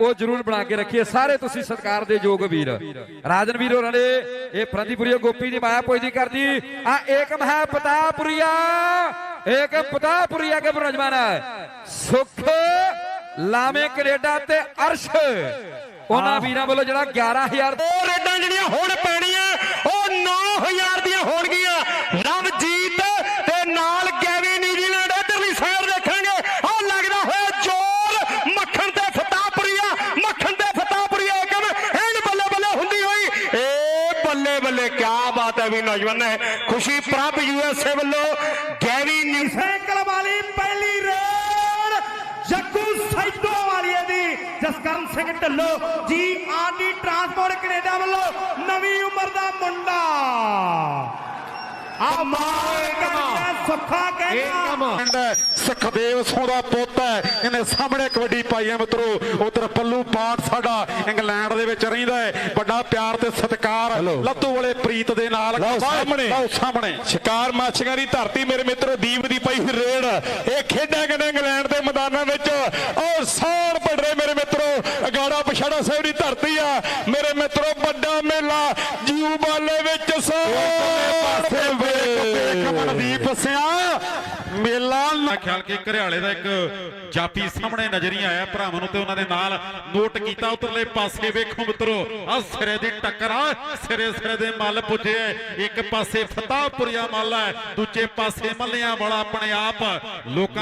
ਉਹ ਜ਼ਰੂਰ ਬਣਾ ਕੇ ਰੱਖੀਏ। ਸਾਰੇ ਤੁਸੀਂ ਸਤਿਕਾਰ ਦੇ ਯੋਗ ਵੀਰ। ਰਾਜਨ ਵੀਰ ਹੋਰਾਂ ਨੇ ਇਹ ਫਰੰਦੀਪੁਰੀਆ ਗੋਪੀ ਦੀ ਮਾਇਆ ਪੁੱਜਦੀ ਕਰਦੀ ਆ ਏਕਮ ਹੈ ਪਤਾਪੁਰੀਆ। ਏਕਮ ਪਤਾਪੁਰੀਆ ਕੇ ਬਰਜਮਾਨ ਸੁਖ ਲਾਵੇਂ ਕੈਨੇਡਾ ਤੇ ਅਰਸ਼। ਉਹਨਾਂ ਵੀਰਾਂ ਵੱਲੋਂ ਜਿਹੜਾ 11000 ਉਹ ਰੇਡਾਂ ਜਿਹੜੀਆਂ ਹੁਣ ਪੈਣੀਆਂ ਬੱਲੇ ਬੱਲੇ ਕੀ ਬਾਤ ਹੈ ਵੀ ਨੌਜਵਾਨ ਹੈ ਖੁਸ਼ੀ ਪ੍ਰਭ ਯੂਐਸਏ ਵੱਲੋਂ ਗੈਵੀ ਨਿਊ ਸਾਈਕਲ ਵਾਲੀ ਪਹਿਲੀ ਰੇਡ ਜੱਗੂ ਸੈਦੋ ਵਾਲੀਏ ਦੀ। Jaskaran Singh ਢੱਲੋ ji RD transport Canada ਵੱਲੋਂ ਨਵੀਂ ਉਮਰ ਦਾ ਮੁੰਡਾ। ਆ ਮਾਰ ਸੁੱਖਾ ਪਿੰਡ ਸੁਖਦੇਵ ਸਿੰਘ ਦਾ ਪੁੱਤ ਹੈ। ਇਹਨੇ ਸਾਹਮਣੇ ਕਬੱਡੀ ਪਾਈ ਹੈ ਮਿੱਤਰੋ। ਉਧਰ ਪੱਲੂ ਪਾਠ ਸਾਡਾ ਇੰਗਲੈਂਡ ਦੇ ਵਿੱਚ ਰਹਿੰਦਾ ਹੈ। ਵੱਡਾ ਪਿਆਰ ਤੇ ਸਤਿਕਾਰ ਲੱਤੂ ਵਾਲੇ ਪ੍ਰੀਤ ਦੇ ਨਾਲ ਸਾਹਮਣੇ। ਸਾਹਮਣੇ। ਸ਼ਿਕਾਰ ਮਾਛੀਆਂ ਦੀ ਧਰਤੀ ਮੇਰੇ ਮਿੱਤਰੋ ਦੀਪ ਦੀ ਪਈ ਹੋਈ ਰੇਡ। ਇਹ ਖੇਡਾਂ ਕਹਿੰਦੇ ਇੰਗਲੈਂਡ ਦੇ ਮੈਦਾਨਾਂ ਵਿੱਚ। ਔਰ ਸਾਰ ਪੜਰੇ ਮੇਰੇ ਮਿੱਤਰੋ ਅਗਾੜਾ ਪਛਾੜਾ ਸਾਹਿਬ ਦੀ ਧਰਤੀ ਆ। ਮੇਰੇ ਮਿੱਤਰੋ ਵੱਡਾ ਮੇਲਾ ਜੀਉ ਬਾਲੇ ਵਿੱਚ ਸਾਰ ਕਮਨਦੀਪ ਸਿਆ ਮੇਲਾ ਮੈਂ ਖਿਆਲ ਕਿ ਘਰਿਆਲੇ ਦਾ ਇੱਕ ਜਾਪੀ ਸਾਹਮਣੇ ਨਜ਼ਰੀ ਆਇਆ ਭਰਾਵਾਂ ਨੂੰ ਤੇ ਉਹਨਾਂ ਦੇ ਨਾਲ ਨੋਟ ਕੀਤਾ ਉਤਰਲੇ ਪਾਸੇ। ਵੇਖੋ ਮਿੱਤਰੋ ਆ ਸਿਰੇ ਦੀ ਟੱਕਰ ਆ। ਸਿਰੇ ਸਿਰੇ ਦੇ ਮੱਲ ਪੁੱਜੇ ਇੱਕ ਪਾਸੇ ਫਤਾਹਪੁਰੀਆ ਮੱਲ ਹੈ ਦੂਜੇ ਪਾਸੇ ਮੱਲਿਆਂ ਵਾਲਾ ਆਪਣੇ ਆਪ। ਲੋਕਾਂ